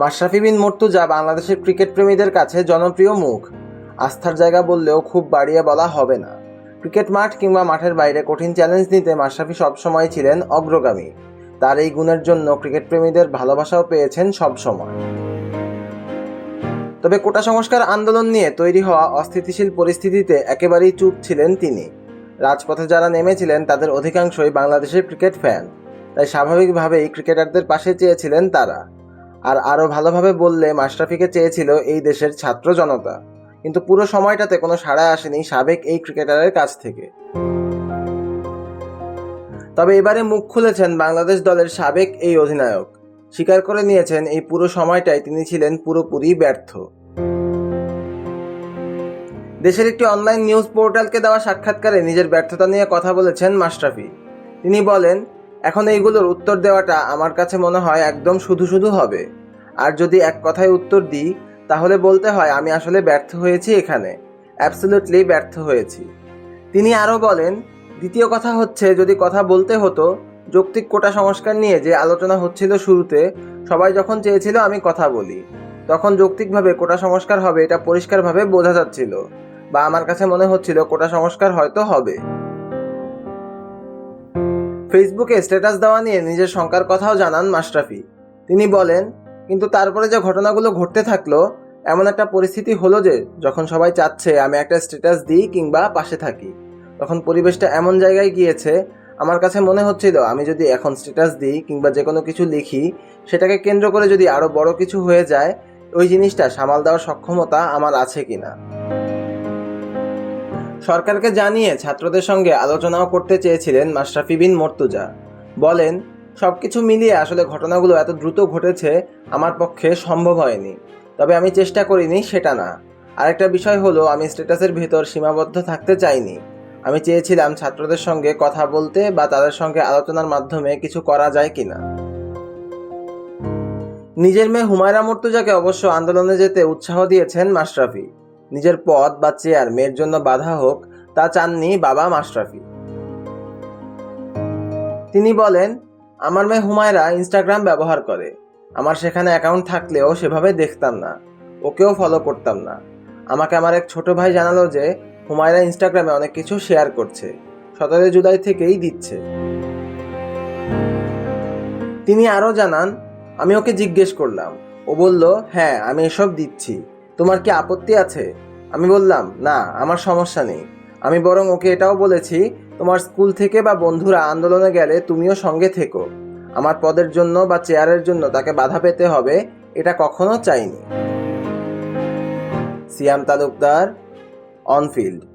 মাশরাফি বিন মর্তুজা বাংলাদেশের ক্রিকেট প্রেমীদের কাছে জনপ্রিয় মুখ। আস্থার জায়গা বললেও খুব বাড়িয়ে বলা হবে না। ক্রিকেট মাঠ কিংবা মাঠের বাইরে কঠিন চ্যালেঞ্জ নিতে মাশরাফি সবসময় ছিলেন অগ্রগামী। তার এই গুণের জন্য ক্রিকেট প্রেমীদের ভালোবাসাও পেয়েছেন সবসময়। তবে কোটা সংস্কার আন্দোলন নিয়ে তৈরি হওয়া অস্থিতিশীল পরিস্থিতিতে একেবারেই চুপ ছিলেন তিনি। রাজপথে যারা নেমেছিলেন তাদের অধিকাংশই বাংলাদেশের ক্রিকেট ফ্যান তাই স্বাভাবিকভাবেই ক্রিকেটারদের পাশে চেয়েছিলেন তারা। আর আরও ভালোভাবে বললে মাশরাফিকে চেয়েছিল এই দেশের ছাত্র জনতা। কিন্তু পুরো সময়টাতে কোনো সাড়া আসেনি সাবেক এই ক্রিকেটারের কাছ থেকে। তবে এবারে মুখ খুলেছেন বাংলাদেশ দলের সাবেক এই অধিনায়ক। স্বীকার করে নিয়েছেন এই পুরো সময়টায় তিনি ছিলেন পুরোপুরি ব্যর্থ। দেশের একটি অনলাইন নিউজ পোর্টালকে দেওয়া সাক্ষাৎকারে নিজের ব্যর্থতা নিয়ে কথা বলেছেন মাশরাফি। তিনি বলেন, এখন এইগুলোর উত্তর দেওয়াটা আমার কাছে মনে হয় একদম শুধু শুধু হবে। আর যদি এক কথায় উত্তর দিই, তাহলে বলতে হয় আমি আসলে ব্যর্থ হয়েছি এখানে। অ্যাবসলিউটলি ব্যর্থ হয়েছি। তিনি আরও বলেন, দ্বিতীয় কথা হচ্ছে, যদি কথা বলতে হতো, যৌক্তিক কোটা সংস্কার নিয়ে যে আলোচনা হচ্ছিল শুরুতে, সবাই যখন চেয়েছিল আমি কথা বলি। তখন যৌক্তিকভাবে কোটা সংস্কার হবে, এটা পরিষ্কারভাবে বোঝা যাচ্ছিল। বা আমার কাছে মনে হচ্ছিল, কোটা সংস্কার হয়তো হবে। ফেসবুকে স্ট্যাটাস দেওয়া নিয়ে নিজের শঙ্কার কথাও জানান মাশরাফি। তিনি বলেন কিন্তু তারপরে যে ঘটনাগুলো ঘটতে থাকল, এমন একটা পরিস্থিতি হলো যে যখন সবাই চাচ্ছে আমি একটা স্ট্যাটাস দিই কিংবা পাশে থাকি, তখন পরিবেশটা এমন জায়গায় গিয়েছে, আমার কাছে মনে হচ্ছিল আমি যদি এখন স্ট্যাটাস দিই কিংবা যে কোনো কিছু লিখি, সেটাকে কেন্দ্র করে যদি আরও বড় কিছু হয়ে যায়, ওই জিনিসটা সামাল দেওয়ার সক্ষমতা আমার আছে কি না সরকারকে জানিয়ে ছাত্রদের সঙ্গে আলোচনাও করতে চেয়েছিলেন মাশরাফি বিন মর্তুজা। বলেন সব কিছু মিলিয়ে আসলে ঘটনাগুলো এত দ্রুত ঘটেছে আমার পক্ষে সম্ভব হয়নি। তবে আমি চেষ্টা করিনি সেটা না। আরেকটা বিষয় হলো, আমি স্ট্যাটাসের ভেতর সীমাবদ্ধ থাকতে চাইনি। আমি চেয়েছিলাম ছাত্রদের সঙ্গে কথা বলতে বা তাদের সঙ্গে আলোচনার মাধ্যমে কিছু করা যায় কিনা। নিজের মেয়ে হুমায়রা মর্তুজাকে অবশ্য আন্দোলনে যেতে উৎসাহ দিয়েছেন মাশরাফি। নিজের পদ বা চেয়ার মেয়ের জন্য বাধা হোক, তা চাননি বাবা মাশরাফি। তিনি বলেন আমার মেয়ে হুমায়রা ইনস্টাগ্রাম ব্যবহার করে। আমার সেখানে অ্যাকাউন্ট থাকলেও সেভাবে দেখতাম না। ওকেও ফলো করতাম না। আমাকে আমার এক ছোট ভাই জানালো যে, হুমায়রা ইনস্টাগ্রামে অনেক কিছু শেয়ার করছে। সতেরো জুলাই থেকেই দিচ্ছে। তিনি আরও জানান, আমি ওকে জিজ্ঞেস করলাম। ও বলল হ্যাঁ আমি এসব দিচ্ছি। তোমার কি আপত্তি আছে? আমি বললাম, না, আমার সমস্যা নেই। আমি বরং ওকে এটাও বলেছি, তোমার স্কুল থেকে বা বন্ধুরা আন্দোলনে গেলে তুমিও সঙ্গে থেকো। আমার পদের জন্য বা চেয়ারের জন্য তাকে বাধা পেতে হবে, এটা কখনো চাইনি। Siam Talukdar, on field.